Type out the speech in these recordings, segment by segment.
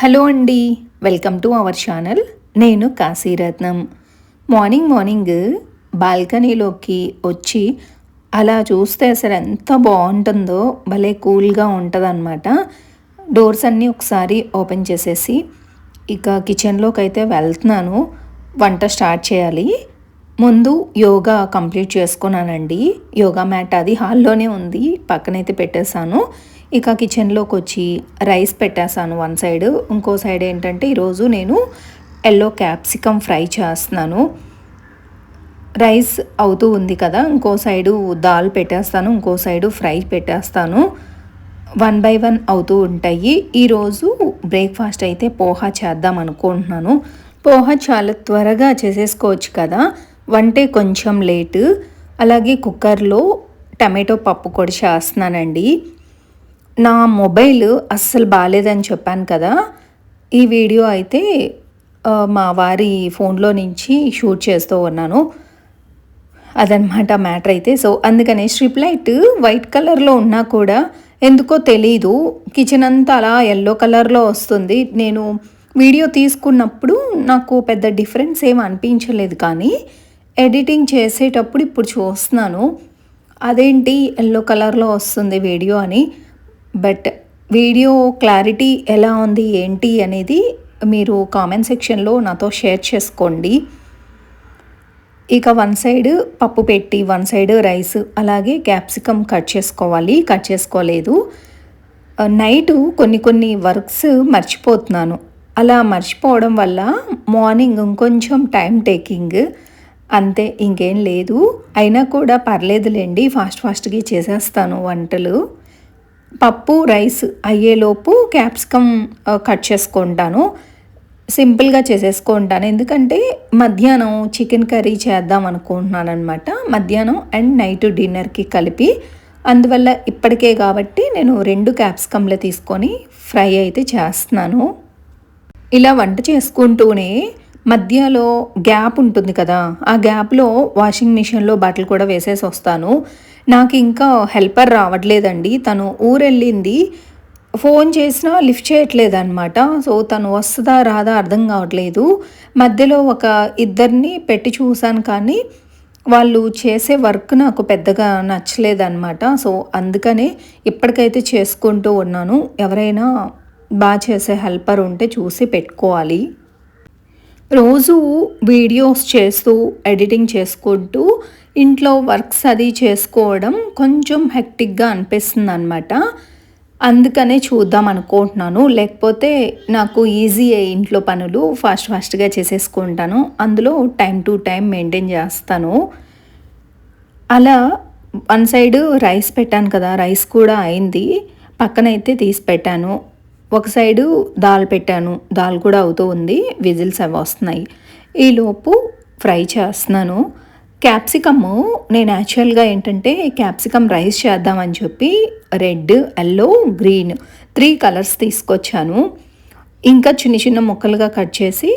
Hello అండి welcome to our channel. నేను కాశీరత్నం morning morning బాల్కనీలోకి వచ్చి అలా చూస్తే అసలు ఎంత బాగుంటుందో భలే కూల్గా ఉంటుందన్నమాట. డోర్స్ అన్నీ ఒకసారి ఓపెన్ చేసేసి ఇక కిచెన్లోకి అయితే వెళ్తున్నాను. వంట స్టార్ట్ చేయాలి. ముందు యోగా కంప్లీట్ చేసుకున్నానండి. యోగా మ్యాట్ అది హాల్లోనే ఉంది పక్కనైతే పెట్టేశాను. ఇక కిచెన్లోకి వచ్చి రైస్ పెట్టేశాను వన్ సైడ్ ఇంకో సైడ్ ఏంటంటే ఈరోజు నేను ఎల్లో క్యాప్సికమ్ ఫ్రై చేస్తున్నాను. రైస్ అవుతూ ఉంది కదా ఇంకో సైడు దాల్ పెట్టేస్తాను ఇంకో సైడు ఫ్రై పెట్టేస్తాను. వన్ బై వన్ అవుతూ ఉంటాయి. ఈరోజు బ్రేక్ఫాస్ట్ అయితే పోహా చేద్దాం అనుకుంటున్నాను. పోహా చాలా త్వరగా చేసేసుకోవచ్చు కదా వంటే కొంచెం లేటు అలాగే కుక్కర్లో టమాటో పప్పు కూడా చేస్తున్నానండి. నా మొబైల్ అస్సలు బాగాలేదని చెప్పాను కదా ఈ వీడియో అయితే మా వారి ఫోన్లో నుంచి షూట్ చేస్తూ ఉన్నాను. అదనమాట మ్యాటర్ అయితే. సో అందుకనే స్ట్రిప్ లైట్ వైట్ కలర్లో ఉన్నా కూడా ఎందుకో తెలీదు. కిచెన్ అంతా అలా ఎల్లో కలర్లో వస్తుంది. నేను వీడియో తీసుకున్నప్పుడు నాకు పెద్ద డిఫరెన్స్ ఏం అనిపించలేదు కానీ ఎడిటింగ్ చేసేటప్పుడు ఇప్పుడు చూస్తున్నాను. అదేంటి ఎల్లో కలర్లో వస్తుంది వీడియో అని. బట్ వీడియో క్లారిటీ ఎలా ఉంది ఏంటి అనేది మీరు కామెంట్ సెక్షన్లో నాతో షేర్ చేసుకోండి. ఇక వన్ సైడ్ పప్పు పెట్టి వన్ సైడ్ రైస్ అలాగే క్యాప్సికమ్ కట్ చేసుకోవాలి. కట్ చేసుకోలేదు. నైట్ కొన్ని కొన్ని వర్క్స్ మర్చిపోతున్నాను. అలా మర్చిపోవడం వల్ల మార్నింగ్ ఇంకొంచెం టైం టేకింగ్ అంతే ఇంకేం లేదు. అయినా కూడా పర్లేదులేండి ఫాస్ట్ ఫాస్ట్గా చేసేస్తాను వంటలు. పప్పు రైస్ అయ్యేలోపు క్యాప్సికమ్ కట్ చేసుకుంటాను. సింపుల్గా చేసేసుకుంటాను. ఎందుకంటే మధ్యాహ్నం చికెన్ కర్రీ చేద్దాం అనుకుంటున్నాను అనమాట మధ్యాహ్నం అండ్ నైట్ డిన్నర్కి కలిపి. అందువల్ల ఇప్పటికే కాబట్టి నేను రెండు క్యాప్సికమ్లు తీసుకొని ఫ్రై అయితే చేస్తున్నాను. ఇలా వంట చేసుకుంటూనే మధ్యలో గ్యాప్ ఉంటుంది కదా ఆ గ్యాప్లో వాషింగ్ మిషన్లో బట్టలు కూడా వేసేసి వస్తాను నాకు ఇంకా హెల్పర్ రావట్లేదండి. తను ఊరెళ్ళింది. ఫోన్ చేసినా లిఫ్ట్ చేయట్లేదు అనమాట సో తను వస్తుందా రాదా అర్థం కావట్లేదు. మధ్యలో ఒక ఇద్దరిని పెట్టి చూశాను కానీ వాళ్ళు చేసే వర్క్ నాకు పెద్దగా నచ్చలేదన్నమాట. సో అందుకనే ఇప్పటికైతే చేసుకుంటూ ఉన్నాను. ఎవరైనా బాగా చేసే హెల్పర్ ఉంటే చూసి పెట్టుకోవాలి. రోజు వీడియోస్ చేస్తూ ఎడిటింగ్ చేసుకుంటూ ఇంట్లో వర్క్స్ అది చేసుకోవడం కొంచెం హెక్టిక్గా అనిపిస్తుంది అనమాట అందుకనే చూద్దాం అనుకుంటున్నాను. లేకపోతే నాకు ఈజీ ఇంట్లో పనులు ఫాస్ట్ ఫాస్ట్గా చేసేసుకుంటాను. అందులో టైం టు టైం మెయింటైన్ చేస్తాను. అలా వన్ సైడ్ రైస్ పెట్టాను కదా రైస్ కూడా అయింది. పక్కనైతే తీసి పెట్టాను. ఒక సైడు దాల్ పెట్టాను. దాల్ కూడా అవుతూ ఉంది. విజిల్స్ అవి వస్తున్నాయి. ఈలోపు ఫ్రై చేస్తున్నాను. క్యాప్సికమ్ నేను యాక్చువల్గా ఏంటంటే క్యాప్సికమ్ రైస్ చేద్దామని చెప్పి red yellow green three colours తీసుకొచ్చాను. ఇంకా చిన్న చిన్న ముక్కలుగా కట్ చేసి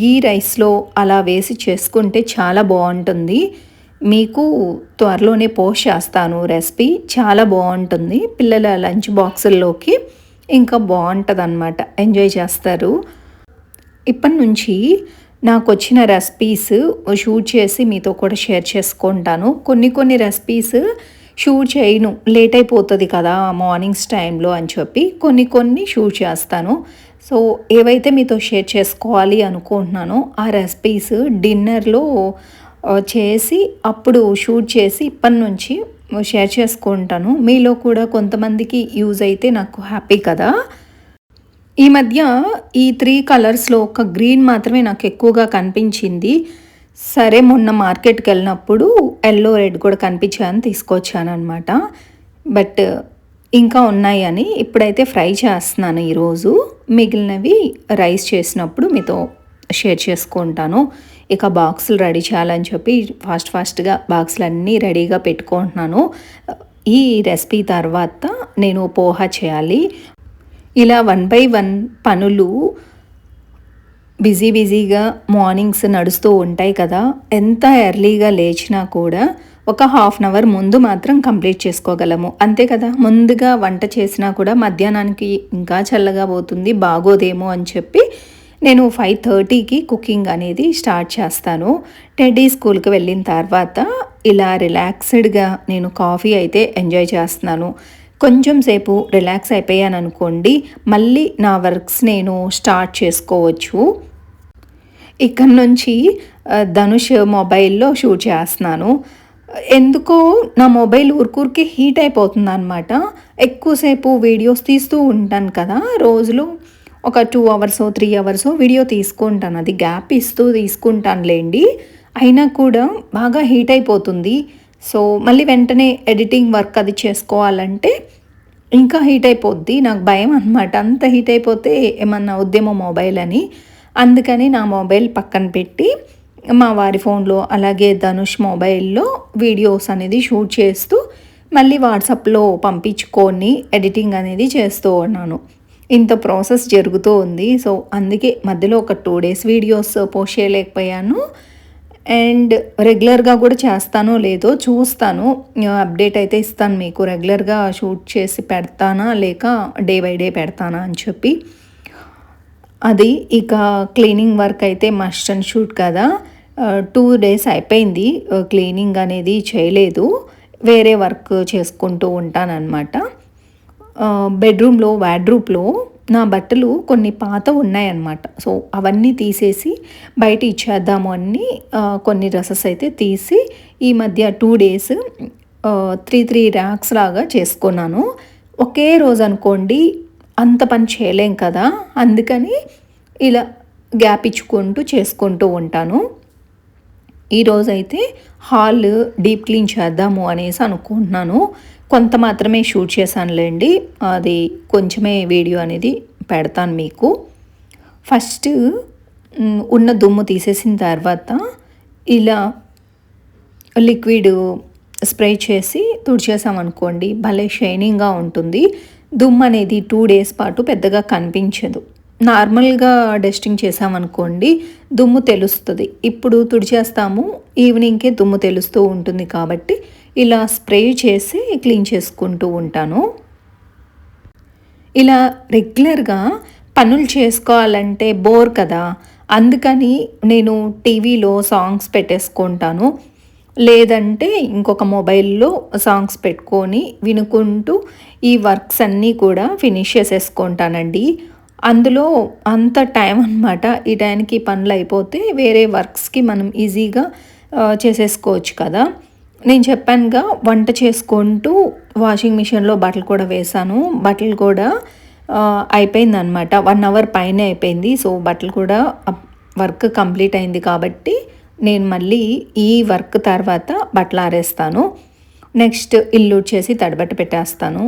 గీ రైస్లో అలా వేసి చేసుకుంటే చాలా బాగుంటుంది. మీకు త్వరలోనే పోస్ట్ చేస్తాను రెసిపీ. చాలా బాగుంటుంది. పిల్లల లంచ్ బాక్సుల్లోకి ఇంకా బాగుంటుంది అనమాట ఎంజాయ్ చేస్తారు. ఇప్పటి నుంచి నాకు వచ్చిన రెసిపీస్ షూట్ చేసి మీతో కూడా షేర్ చేసుకుంటాను. కొన్ని కొన్ని రెసిపీస్ షూట్ చేయను లేట్ అయిపోతుంది కదా మార్నింగ్స్ టైంలో అని చెప్పి కొన్ని కొన్ని షూట్ చేస్తాను. సో ఏవైతే మీతో షేర్ చేసుకోవాలి అనుకుంటున్నానో ఆ రెసిపీస్ డిన్నర్లో చేసి అప్పుడు షూట్ చేసి ఇప్పటి నుంచి షేర్ చేసుకుంటాను. మీలో కూడా కొంతమందికి యూజ్ అయితే నాకు హ్యాపీ కదా. ఈ మధ్య ఈ త్రీ కలర్స్లో ఒక గ్రీన్ మాత్రమే నాకు ఎక్కువగా కనిపించింది. సరే మొన్న మార్కెట్కి వెళ్ళినప్పుడు ఎల్లో రెడ్ కూడా కనిపించాయని తీసుకొచ్చాను అనమాట బట్ ఇంకా ఉన్నాయని ఇప్పుడైతే ఫ్రై చేస్తున్నాను ఈరోజు మిగిలినవి రైస్ చేసినప్పుడు మీతో షేర్ చేసుకుంటాను. ఇక బాక్సులు రెడీ చేయాలని చెప్పి ఫాస్ట్ ఫాస్ట్గా బాక్సులు అన్నీ రెడీగా పెట్టుకుంటున్నాను. ఈ రెసిపీ తర్వాత నేను పోహా చేయాలి. ఇలా వన్ బై వన్ పనులు బిజీ బిజీగా మార్నింగ్స్ నడుస్తూ ఉంటాయి కదా. ఎంత ఎర్లీగా లేచినా కూడా ఒక హాఫ్ అన్ అవర్ ముందు మాత్రం కంప్లీట్ చేసుకోగలము. అంతే కదా. ముందుగా వంట చేసినా కూడా మధ్యాహ్నానికి ఇంకా చల్లగా పోతుంది బాగోదేమో అని చెప్పి నేను ఫైవ్ థర్టీకి కుకింగ్ అనేది స్టార్ట్ చేస్తాను. టెడ్డీ స్కూల్కి వెళ్ళిన తర్వాత ఇలా రిలాక్స్డ్గా నేను కాఫీ అయితే ఎంజాయ్ చేస్తున్నాను. కొంచెం సేపు రిలాక్స్ అయిపోయాను అనుకోండి మళ్ళీ నా వర్క్స్ నేను స్టార్ట్ చేసుకోవచ్చు. ఇక్కడ నుంచి ధనుష్ మొబైల్లో షూట్ చేస్తున్నాను. ఎందుకో నా మొబైల్ ఊరికూరికి హీట్ అయిపోతుంది అనమాట ఎక్కువసేపు వీడియోస్ తీస్తూ ఉంటాను కదా రోజులు ఒక two hours three hours video తీసుకుంటాను. అది గ్యాప్ ఇస్తూ తీసుకుంటానులేండి. అయినా కూడా బాగా హీట్ అయిపోతుంది. సో మళ్ళీ వెంటనే ఎడిటింగ్ వర్క్ అది చేసుకోవాలంటే ఇంకా హీట్ అయిపోద్ది నాకు భయం అనమాట అంత హీట్ అయిపోతే ఏమన్నా ఉద్యమ మొబైల్ అని. అందుకని నా మొబైల్ పక్కన పెట్టి మా వారి ఫోన్లో అలాగే ధనుష్ మొబైల్లో వీడియోస్ అనేది షూట్ చేస్తూ మళ్ళీ వాట్సాప్లో పంపించుకొని ఎడిటింగ్ అనేది చేస్తూ ఉన్నాను. ఇంత ప్రాసెస్ జరుగుతూ ఉంది. సో అందుకే మధ్యలో ఒక టూ డేస్ వీడియోస్ పోస్ట్ చేయలేకపోయాను. అండ్ రెగ్యులర్గా కూడా చేస్తానో లేదో చూస్తాను. అప్డేట్ అయితే ఇస్తాను మీకు. రెగ్యులర్గా షూట్ చేసి పెడతానా లేక డే బై డే పెడతానా అని చెప్పి. అది ఇక క్లీనింగ్ వర్క్ అయితే మస్ట్ అండ్ షూట్ కదా. టూ డేస్ అయిపోయింది. క్లీనింగ్ అనేది చేయలేదు. వేరే వర్క్ చేసుకుంటూ ఉంటానన్నమాట. బెడ్రూమ్లో వాడ్రూప్లో నా బట్టలు కొన్ని పాత ఉన్నాయన్నమాట. సో అవన్నీ తీసేసి బయట ఇచ్చేద్దాము అని కొన్ని డ్రెస్సెస్ అయితే తీసి ఈ మధ్య two days three three racks లాగా చేసుకున్నాను. ఒకే రోజు అనుకోండి అంత పని చేయలేం కదా. అందుకని ఇలా గ్యాప్ ఇచ్చుకుంటూ చేసుకుంటూ ఉంటాను. ఈరోజైతే హాల్ డీప్ క్లీన్ చేద్దాము అనేసి అనుకుంటున్నాను. కొంత మాత్రమే షూట్ చేశానులేండి. అది కొంచెమే వీడియో అనేది పెడతాను మీకు. ఫస్ట్ ఉన్న దుమ్ము తీసేసిన తర్వాత ఇలా లిక్విడ్ స్ప్రే చేసి తుడిచేసామనుకోండి భలే షైనింగ్గా ఉంటుంది. దుమ్ము అనేది టూ డేస్ పాటు పెద్దగా కనిపించదు. నార్మల్గా డస్టింగ్ చేసామనుకోండి దుమ్ము తెలుస్తుంది. ఇప్పుడు తుడిచేస్తాము ఈవినింగ్కే దుమ్ము తెలుస్తూ ఉంటుంది కాబట్టి ఇలా స్ప్రే చేసి క్లీన్ చేసుకుంటూ ఉంటాను. ఇలా రెగ్యులర్గా పనులు చేసుకోవాలంటే బోర్ కదా. అందుకని నేను టీవీలో సాంగ్స్ పెట్టేసుకుంటాను. లేదంటే ఇంకొక మొబైల్లో సాంగ్స్ పెట్టుకొని వినుకుంటూ ఈ వర్క్స్ అన్నీ కూడా ఫినిష్ చేసేసుకుంటానండి. అందులో అంత టైం అనమాట ఈ టైంకి పనులు అయిపోతే వేరే వర్క్స్కి మనం ఈజీగా చేసేసుకోవచ్చు కదా. నేను చెప్పానుగా వంట చేసుకుంటూ వాషింగ్ మిషన్లో బట్టలు కూడా వేసాను బట్టలు కూడా అయిపోయింది అనమాట వన్ అవర్ పైనే అయిపోయింది. సో బట్టలు కూడా వర్క్ కంప్లీట్ అయింది కాబట్టి నేను మళ్ళీ ఈ వర్క్ తర్వాత బట్టలు ఆరేస్తాను. నెక్స్ట్ ఇల్లు చేసి తడబట్ట పెట్టేస్తాను.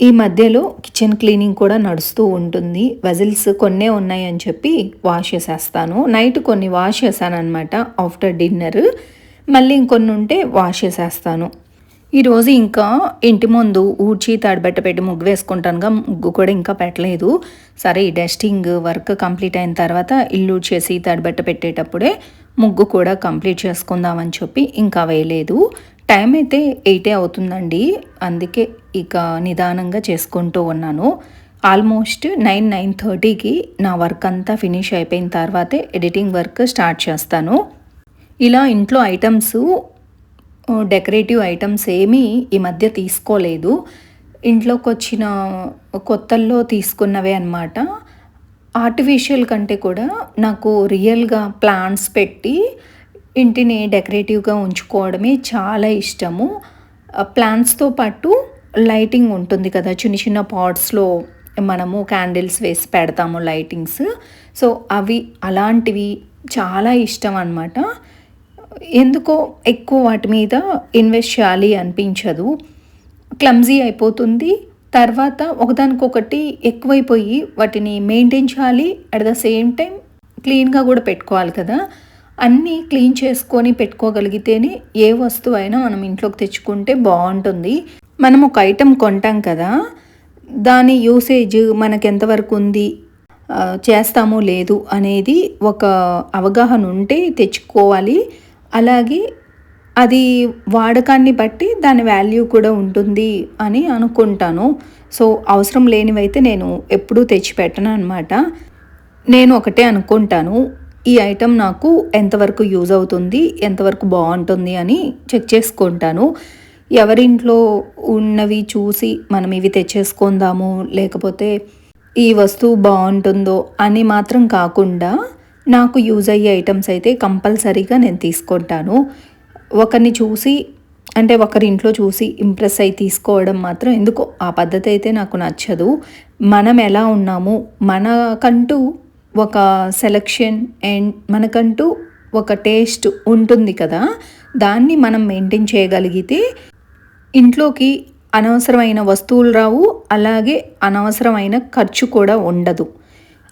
ఈ మధ్యలో కిచెన్ క్లీనింగ్ కూడా నడుస్తూ ఉంటుంది. వెజిల్స్ కొన్నే ఉన్నాయని చెప్పి వాష్ చేసేస్తాను. నైట్ కొన్ని వాష్ చేశాను అనమాట ఆఫ్టర్ డిన్నర్ మళ్ళీ ఇంకొన్ని ఉంటే వాష్ చేసేస్తాను. ఈరోజు ఇంకా ఇంటి ముందు ఊడ్చి తడబెట్ట పెట్టి ముగ్గు వేసుకుంటానుగా ముగ్గు కూడా ఇంకా పెట్టలేదు. సరే ఈ డస్టింగ్ వర్క్ కంప్లీట్ అయిన తర్వాత ఇల్లు చేసి తడబెట్ట పెట్టేటప్పుడే ముగ్గు కూడా కంప్లీట్ చేసుకుందామని చెప్పి ఇంకా వేయలేదు. టైం అయితే ఎయిటే అవుతుందండి. అందుకే ఇక నిదానంగా చేసుకుంటూ ఉన్నాను. ఆల్మోస్ట్ నైన్ నైన్ థర్టీకి నా వర్క్ అంతా ఫినిష్ అయిపోయిన తర్వాతే ఎడిటింగ్ వర్క్ స్టార్ట్ చేస్తాను. ఇలా ఇంట్లో ఐటమ్స్ డెకరేటివ్ ఐటమ్స్ ఏమీ ఈ మధ్య తీసుకోలేదు. ఇంట్లోకి వచ్చిన కొత్తల్లో తీసుకున్నవే అనమాట ఆర్టిఫిషియల్ కంటే కూడా నాకు రియల్గా ప్లాంట్స్ పెట్టి ఇంటిని డెకరేటివ్గా ఉంచుకోవడమే చాలా ఇష్టము. ప్లాంట్స్తో పాటు లైటింగ్ ఉంటుంది కదా చిన్న చిన్న పాట్స్లో మనము క్యాండిల్స్ వేసి పెడతాము లైటింగ్స్ సో అవి అలాంటివి చాలా ఇష్టం అనమాట ఎందుకో ఎక్కువ వాటి మీద ఇన్వెస్ట్ చేయాలి అనిపించదు. క్లమ్జీ అయిపోతుంది. తర్వాత ఒకదానికొకటి ఎక్కువైపోయి వాటిని మెయింటైన్ చేయాలి. అట్ ద సేమ్ టైం క్లీన్గా కూడా పెట్టుకోవాలి కదా. అన్నీ క్లీన్ చేసుకొని పెట్టుకోగలిగితేనే ఏ వస్తువు అయినా మనం ఇంట్లోకి తెచ్చుకుంటే బాగుంటుంది. మనం ఒక ఐటెం కొంటాం కదా. దాని యూసేజ్ మనకు ఎంతవరకు ఉంది? చేస్తామో లేదు అనేది ఒక అవగాహన ఉంటే తెచ్చుకోవాలి. అలాగే అది వాడకాన్ని బట్టి దాని వాల్యూ కూడా ఉంటుంది అని అనుకుంటాను. సో అవసరం లేనివైతే నేను ఎప్పుడూ తెచ్చిపెట్టను అనమాట నేను ఒకటే అనుకుంటాను ఈ ఐటెం నాకు ఎంతవరకు యూజ్ అవుతుంది ఎంతవరకు బాగుంటుంది అని చెక్ చేసుకుంటాను. ఎవరింట్లో ఉన్నవి చూసి మనం ఇవి తెచ్చేసుకుందాము లేకపోతే ఈ వస్తువు బాగుంటుందో అని మాత్రం కాకుండా నాకు యూజ్ అయ్యే ఐటమ్స్ అయితే కంపల్సరీగా నేను తీసుకుంటాను. ఒకరిని చూసి అంటే ఒకరి ఇంట్లో చూసి ఇంప్రెస్ అయి తీసుకోవడం మాత్రం ఎందుకు ఆ పద్ధతి అయితే నాకు నచ్చదు. మనం ఎలా ఉన్నాము? మనకంటూ ఒక సెలక్షన్ అండ్ మనకంటూ ఒక టేస్ట్ ఉంటుంది కదా? దాన్ని మనం మెయింటైన్ చేయగలిగితే ఇంట్లోకి అనవసరమైన వస్తువులు రావు అలాగే అనవసరమైన ఖర్చు కూడా ఉండదు.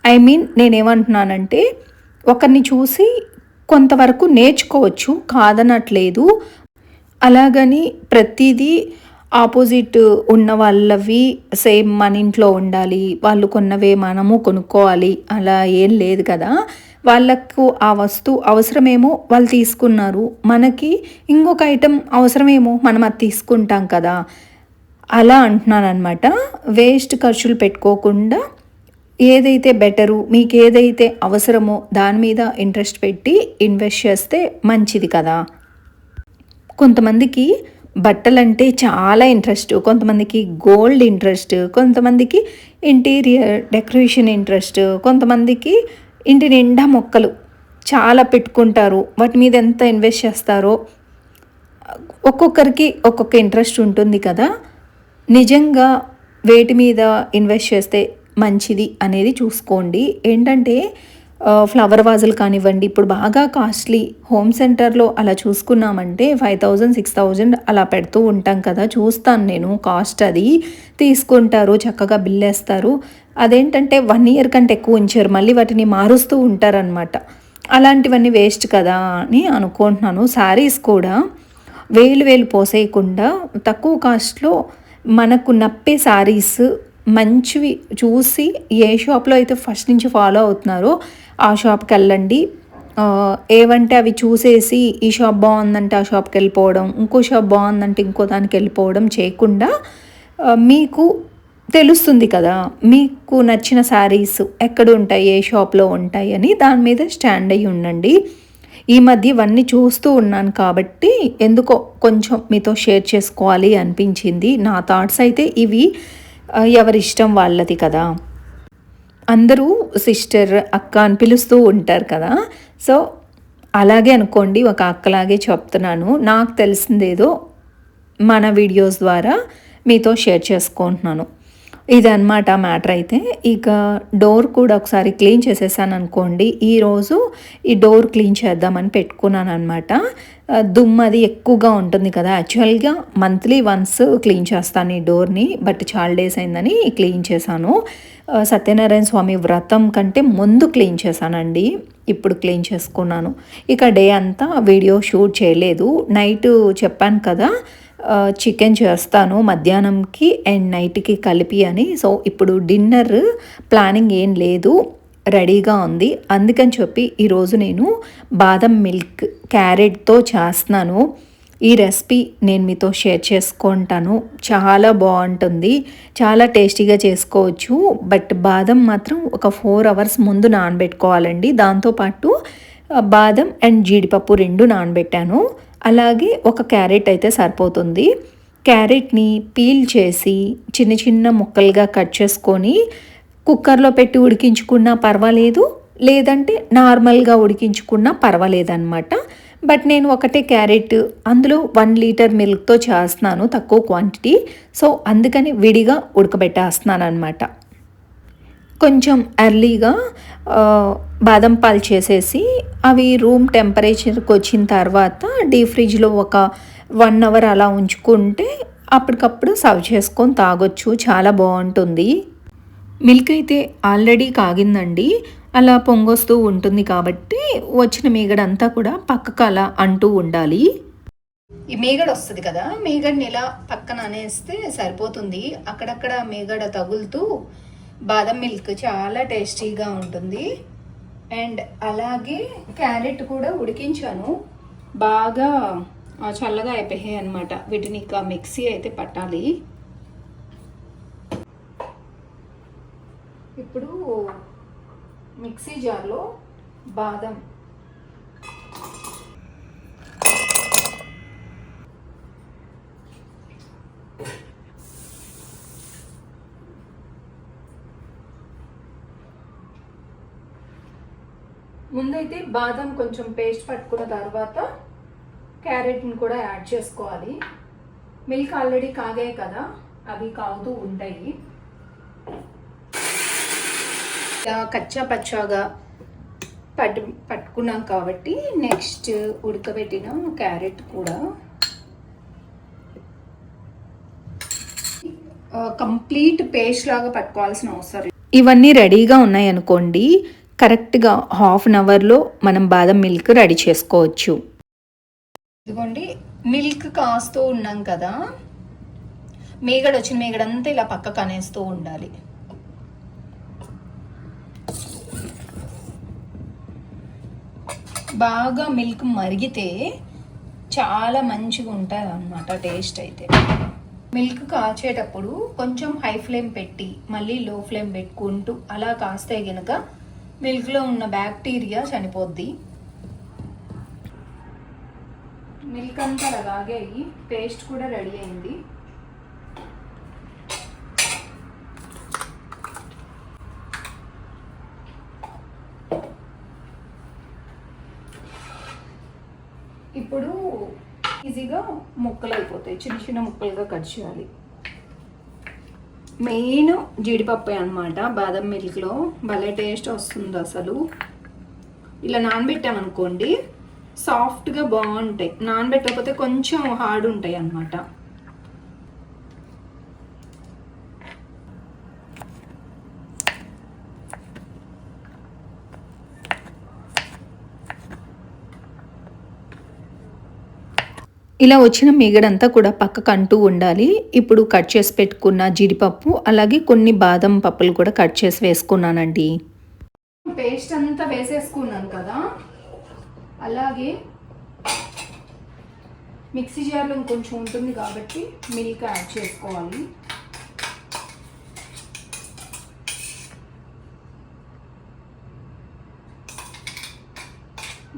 ఐ మీన్ నేనేమంటున్నానంటే ఒకరిని చూసి కొంతవరకు నేర్చుకోవచ్చు కాదనట్లేదు. అలాగని ప్రతిదీ ఆపోజిట్ ఉన్న వాళ్ళవి సేమ్ మన ఇంట్లో ఉండాలి వాళ్ళు కొన్నవే మనము కొనుక్కోవాలి అలా ఏం లేదు కదా. వాళ్ళకు ఆ వస్తువు అవసరమేమో వాళ్ళు తీసుకున్నారు. మనకి ఇంకొక ఐటెం అవసరమేమో మనం అది తీసుకుంటాం కదా. అలా అంటున్నాను అనమాట వేస్ట్ ఖర్చులు పెట్టుకోకుండా ఏదైతే బెటరు మీకు ఏదైతే అవసరమో దాని మీద ఇంట్రెస్ట్ పెట్టి ఇన్వెస్ట్ చేస్తే మంచిది కదా. కొంతమందికి బట్టలంటే చాలా ఇంట్రెస్ట్ కొంతమందికి గోల్డ్ ఇంట్రెస్ట్ కొంతమందికి ఇంటీరియర్ డెకరేషన్ ఇంట్రెస్ట్ కొంతమందికి ఇంటి నిండా మొక్కలు చాలా పెట్టుకుంటారు. వాటి మీద ఎంత ఇన్వెస్ట్ చేస్తారో ఒక్కొక్కరికి ఒక్కొక్క ఇంట్రెస్ట్ ఉంటుంది కదా. నిజంగా వేటి మీద ఇన్వెస్ట్ చేస్తే మంచిది అనేది చూసుకోండి. ఏంటంటే ఫ్లవర్ వాజులు కానివ్వండి ఇప్పుడు బాగా కాస్ట్లీ హోమ్ సెంటర్లో అలా చూసుకున్నామంటే ఫైవ్ థౌజండ్ సిక్స్ థౌజండ్ అలా పెడుతూ ఉంటాం కదా. చూస్తాను నేను కాస్ట్ అది. తీసుకుంటారు చక్కగా బిల్ వేస్తారు. అదేంటంటే వన్ ఇయర్ కంటే ఎక్కువ ఉంచారు. మళ్ళీ వాటిని మారుస్తూ ఉంటారనమాట అలాంటివన్నీ వేస్ట్ కదా అని అనుకుంటున్నాను. శారీస్ కూడా వేలు వేలు పోసేయకుండా తక్కువ కాస్ట్లో మనకు నప్పే శారీస్ మంచివి చూసి ఏ షాప్లో అయితే ఫస్ట్ నుంచి ఫాలో అవుతున్నారో ఆ షాప్కి వెళ్ళండి. ఏవంటే అవి చూసేసి ఈ షాప్ బాగుందంటే ఆ షాప్కి వెళ్ళిపోవడం ఇంకో షాప్ బాగుందంటే ఇంకో దానికి వెళ్ళిపోవడం చేయకుండా మీకు తెలుస్తుంది కదా మీకు నచ్చిన శారీస్ ఎక్కడ ఉంటాయి ఏ షాప్లో ఉంటాయి అని దాని మీద స్టాండ్ అయ్యి ఉండండి. ఈ మధ్య ఇవన్నీ చూస్తూ ఉన్నాను కాబట్టి ఎందుకో కొంచెం మీతో షేర్ చేసుకోవాలి అనిపించింది. నా థాట్స్ అయితే ఇవి. ఎవరి ఇష్టం వాళ్ళది కదా. అందరూ సిస్టర్ అక్క అని పిలుస్తూ ఉంటారు కదా. సో అలాగే అనుకోండి ఒక అక్కలాగే చెప్తున్నాను. నాకు తెలిసిందేదో మన వీడియోస్ ద్వారా మీతో షేర్ చేసుకుంటున్నాను. ఇదన్నమాట మ్యాటర్ అయితే. ఇక డోర్ కూడా ఒకసారి క్లీన్ చేసేసాను అనుకోండి ఈరోజు ఈ డోర్ క్లీన్ చేద్దామని పెట్టుకున్నాను అనమాట దుమ్ము అది ఎక్కువగా ఉంటుంది కదా యాక్చువల్గా మంత్లీ వన్స్ క్లీన్ చేస్తాను ఈ డోర్ని బట్ చాలా డేస్ అయిందని క్లీన్ చేశాను. సత్యనారాయణ స్వామి వ్రతం కంటే ముందు క్లీన్ చేశానండి ఇప్పుడు క్లీన్ చేసుకున్నాను. ఇక డే అంతా వీడియో షూట్ చేయలేదు. నైట్ చెప్పాను కదా చికెన్ చేస్తాను మధ్యాహ్నంకి అండ్ నైట్కి కలిపి అని. సో ఇప్పుడు డిన్నర్ ప్లానింగ్ ఏం లేదు రెడీగా ఉంది. అందుకని చెప్పి ఈరోజు నేను బాదం మిల్క్ క్యారెట్తో చేస్తున్నాను. ఈ రెసిపీ నేను మీతో షేర్ చేసుకుంటాను. చాలా బాగుంటుంది. చాలా టేస్టీగా చేసుకోవచ్చు. బట్ బాదం మాత్రం ఒక ఫోర్ అవర్స్ ముందు నానబెట్టుకోవాలండి. దాంతోపాటు బాదం అండ్ జీడిపప్పు రెండు నానబెట్టాను. అలాగే ఒక క్యారెట్ అయితే సరిపోతుంది. క్యారెట్ని పీల్ చేసి చిన్న చిన్న ముక్కలుగా కట్ చేసుకొని కుక్కర్లో పెట్టి ఉడికించుకున్నా పర్వాలేదు లేదంటే నార్మల్గా ఉడికించుకున్నా పర్వాలేదన్నమాట. బట్ నేను ఒకటే క్యారెట్ అందులో వన్ లీటర్ మిల్క్తో చేస్తున్నాను తక్కువ క్వాంటిటీ. సో అందుకని విడిగా ఉడకబెట్టేస్తున్నాను అనమాట కొంచెం ఎర్లీగా బాదం పాలు చేసేసి అవి రూమ్ టెంపరేచర్కి వచ్చిన తర్వాత డీ ఫ్రిడ్జ్లో ఒక వన్ అవర్ అలా ఉంచుకుంటే అప్పటికప్పుడు సర్వ్ చేసుకొని తాగొచ్చు. చాలా బాగుంటుంది. మిల్క్ అయితే ఆల్రెడీ కాగిందండి. అలా పొంగొస్తూ ఉంటుంది కాబట్టి వచ్చిన మీగడంతా కూడా పక్కకు అలా అంటూ ఉండాలి. ఈ మేగడ వస్తుంది కదా మేగడని ఇలా పక్కన అనేస్తే సరిపోతుంది. అక్కడక్కడ మేగడ తగులుతూ బాదం మిల్క్ చాలా టేస్టీగా ఉంటుంది. అండ్ అలాగే క్యారెట్ కూడా ఉడికించాను. బాగా చల్లగా అయిపోయాయి అనమాట వీటిని ఇక మిక్సీ అయితే పట్టాలి. ఇప్పుడు మిక్సీ జార్లో బాదం ముందైతే బాదం కొంచెం పేస్ట్ పట్టుకున్న తర్వాత క్యారెట్ని కూడా యాడ్ చేసుకోవాలి. మిల్క్ ఆల్రెడీ కాగాయి కదా అవి కాగుతూ ఉంటాయి. కచ్చా పచ్చాగా పట్టు పట్టుకున్నాం కాబట్టి నెక్స్ట్ ఉడకబెట్టిన క్యారెట్ కూడా. కంప్లీట్ పేస్ట్ లాగా పట్టుకోవాల్సిన అవసరం ఇవన్నీ రెడీగా ఉన్నాయి అనుకోండి కరెక్ట్గా హాఫ్ అన్ అవర్లో మనం బాదం మిల్క్ రెడీ చేసుకోవచ్చు. ఇదిగోండి మిల్క్ కాస్తూ ఉన్నాం కదా. మేగడ వచ్చిన మేగడంతా ఇలా పక్కకు అనేస్తూ ఉండాలి. బాగా మిల్క్ మరిగితే చాలా మంచిగా ఉంటుంది అనమాట టేస్ట్ అయితే. మిల్క్ కాచేటప్పుడు కొంచెం హై ఫ్లేమ్ పెట్టి మళ్ళీ లో ఫ్లేమ్ పెట్టుకుంటూ అలా కాస్తే కనుక మిల్క్లో ఉన్న బ్యాక్టీరియా చనిపోద్ది. మిల్క్ అంతా అలాగే అయ్యి పేస్ట్ కూడా రెడీ అయింది. ఇప్పుడు ఈజీగా ముక్కలు అయిపోతాయి. చిన్న చిన్న ముక్కలుగా కట్ చేయాలి. మెయిన్ జీడిపప్పు అనమాట బాదం మిల్క్లో భలే టేస్ట్ వస్తుంది అసలు. ఇలా నానబెట్టామనుకోండి సాఫ్ట్గా బాగుంటాయి. నానబెట్టకపోతే కొంచెం హార్డ్ ఉంటాయి అన్నమాట ఇలా వచ్చిన మిగడంతా కూడా పక్కకు అంటూ ఉండాలి. ఇప్పుడు కట్ చేసి పెట్టుకున్న జీడిపప్పు అలాగే కొన్ని బాదం పప్పులు కూడా కట్ చేసి వేసుకున్నానండి. పేస్ట్ అంతా వేసేసుకున్నాను కదా. అలాగే మిక్సీ జార్లో ఇంకొంచెం ఉంటుంది కాబట్టి మిల్క్ యాడ్ చేసుకోవాలి.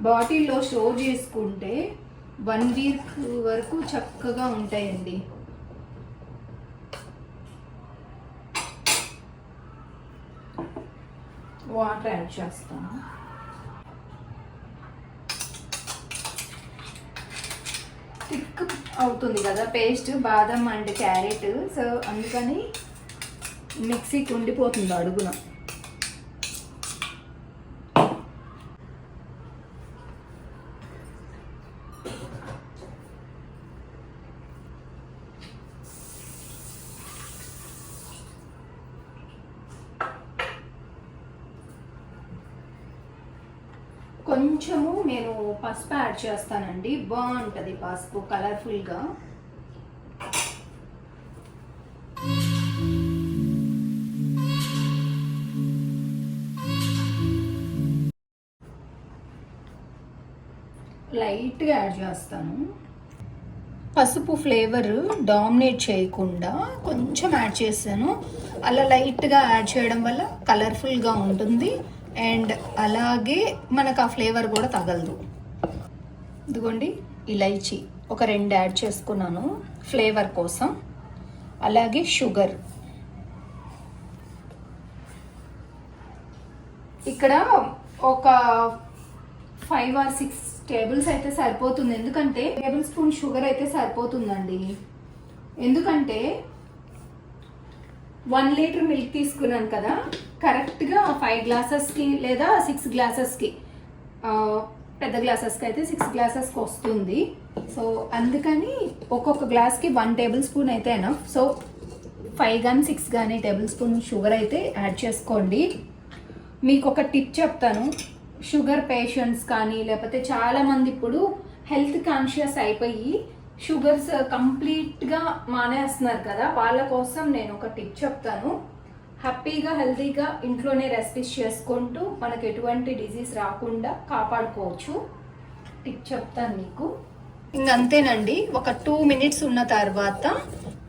బాటిల్లో స్టోర్ చేసుకుంటే వన్ వీక్ వరకు చక్కగా ఉంటాయండి. వాటర్ యాడ్ చేస్తాను. థిక్ అవుతుంది కదా పేస్ట్ బాదం అండ్ క్యారెట్. సో అందుకని మిక్సీకి ఉండిపోతుంది అడుగున కొంచెము నేను పసుపు యాడ్ చేస్తానండి. బాగుంటుంది పసుపు కలర్ఫుల్గా లైట్గా యాడ్ చేస్తాను. పసుపు ఫ్లేవర్ డామినేట్ చేయకుండా కొంచెం యాడ్ చేశాను. అలా లైట్గా యాడ్ చేయడం వల్ల కలర్ఫుల్గా ఉంటుంది. అండ్ అలాగే మనకు ఆ ఫ్లేవర్ కూడా తగలదు. ఇదిగోండి ఇలైచి ఒక రెండు యాడ్ చేసుకున్నాను ఫ్లేవర్ కోసం. అలాగే షుగర్. ఇక్కడ ఒక ఫైవ్ ఆర్ సిక్స్ టేబుల్స్ అయితే సరిపోతుంది. ఎందుకంటే టేబుల్ స్పూన్ షుగర్ అయితే సరిపోతుందండి. ఎందుకంటే వన్ లీటర్ మిల్క్ తీసుకున్నాను కదా కరెక్ట్గా ఫైవ్ గ్లాసెస్కి లేదా సిక్స్ గ్లాసెస్కి పెద్ద గ్లాసెస్కి అయితే సిక్స్ గ్లాసెస్కి వస్తుంది. సో అందుకని ఒక్కొక్క గ్లాస్కి వన్ టేబుల్ స్పూన్ అయితే ఎనఫ్ సో ఫైవ్ కానీ సిక్స్ కానీ టేబుల్ స్పూన్ షుగర్ అయితే యాడ్ చేసుకోండి. మీకు ఒక టిప్ చెప్తాను. షుగర్ పేషెంట్స్ కానీ లేకపోతే చాలామంది ఇప్పుడు హెల్త్ కాన్షియస్ అయిపోయి షుగర్స్ కంప్లీట్గా మానేస్తున్నారు కదా వాళ్ళ కోసం నేను ఒక టిప్ చెప్తాను. హ్యాపీగా హెల్తీగా ఇంట్లోనే రెసిపీస్ చేసుకుంటూ మనకు ఎటువంటి డిజీజ్ రాకుండా కాపాడుకోవచ్చు. టిప్ చెప్తాను మీకు. ఇంక అంతేనండి. ఒక టూ మినిట్స్ ఉన్న తర్వాత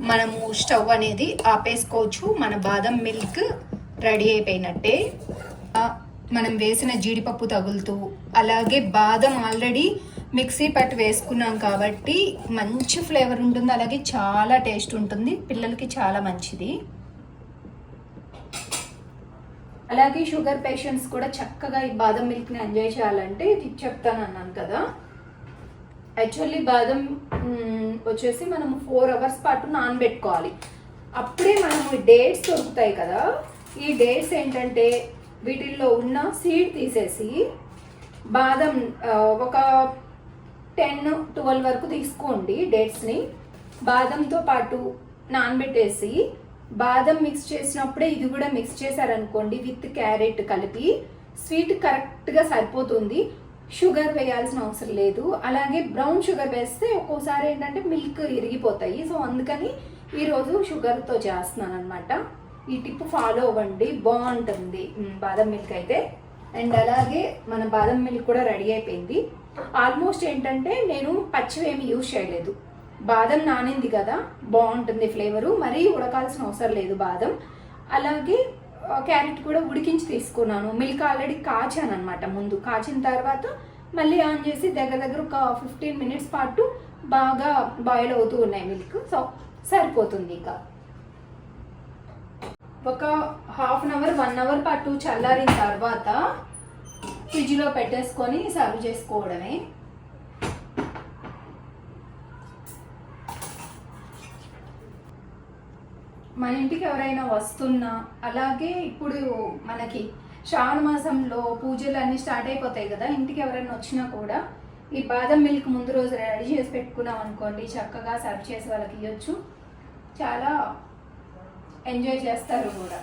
మనము స్టవ్ అనేది ఆపేసుకోవచ్చు. మన బాదం మిల్క్ రెడీ అయిపోయినట్టే. మనం వేసిన జీడిపప్పు తగులుతూ అలాగే బాదం ఆల్రెడీ మిక్సీ పట్టు వేసుకున్నాం కాబట్టి మంచి ఫ్లేవర్ ఉంటుంది. అలాగే చాలా టేస్ట్ ఉంటుంది. పిల్లలకి చాలా మంచిది. అలాగే షుగర్ పేషెంట్స్ కూడా చక్కగా ఈ బాదం మిల్క్ని ఎంజాయ్ చేయాలంటే ఇది చెప్తాను అన్నాను కదా. యాక్చువల్లీ బాదం వచ్చేసి మనం ఫోర్ అవర్స్ పాటు నానబెట్టుకోవాలి. అప్పుడే మనము డేట్స్ దొరుకుతాయి కదా. ఈ డేట్స్ ఏంటంటే వీటిల్లో ఉన్న సీడ్ తీసేసి బాదం ఒక టెన్ ట్వెల్వ్ వరకు తీసుకోండి డేట్స్ని. బాదంతో పాటు నానబెట్టేసి బాదం మిక్స్ చేసినప్పుడే ఇది కూడా మిక్స్ చేశారనుకోండి విత్ క్యారెట్ కలిపి స్వీట్ కరెక్ట్గా సరిపోతుంది. షుగర్ వేయాల్సిన అవసరం లేదు. అలాగే బ్రౌన్ షుగర్ వేస్తే ఒక్కోసారి ఏంటంటే మిల్క్ ఇరిగిపోతాయి. సో అందుకని ఈరోజు షుగర్తో చేస్తున్నాను అనమాట ఈ టిప్ ఫాలో అవ్వండి. బాగుంటుంది. బాదం మిల్క్ అయితే. అండ్ అలాగే మన బాదం మిల్క్ కూడా రెడీ అయిపోయింది. ఆల్మోస్ట్ ఏంటంటే నేను పచ్చివేమి యూజ్ చేయలేదు. బాదం నానింది కదా బాగుంటుంది ఫ్లేవరు మరీ ఉడకాల్సిన అవసరం లేదు బాదం. అలాగే క్యారెట్ కూడా ఉడికించి తీసుకున్నాను. మిల్క్ ఆల్రెడీ కాచాను అనమాట ముందు. కాచిన తర్వాత మళ్ళీ ఆన్ చేసి దగ్గర దగ్గర ఒక ఫిఫ్టీన్ మినిట్స్ పాటు బాగా బాయిల్ అవుతూ ఉన్నాయి మిల్క్. సో సరిపోతుంది ఇక. ఒక half an hour one hour పాటు చల్లారిన తర్వాత ఫ్రిడ్జ్లో పెట్టేసుకొని సర్వ్ చేసుకోవడమే. మన ఇంటికి ఎవరైనా వస్తున్నా అలాగే ఇప్పుడు మనకి శ్రావణ మాసంలో పూజలు అన్నీ స్టార్ట్ అయిపోతాయి కదా ఇంటికి ఎవరైనా వచ్చినా కూడా ఈ బాదం మిల్క్ ముందు రోజు రెడీ చేసి పెట్టుకున్నాం అనుకోండి చక్కగా సర్వ్ చేసి వాళ్ళకి ఇవ్వచ్చు చాలా ఎంజాయ్ చేస్తారు కూడా.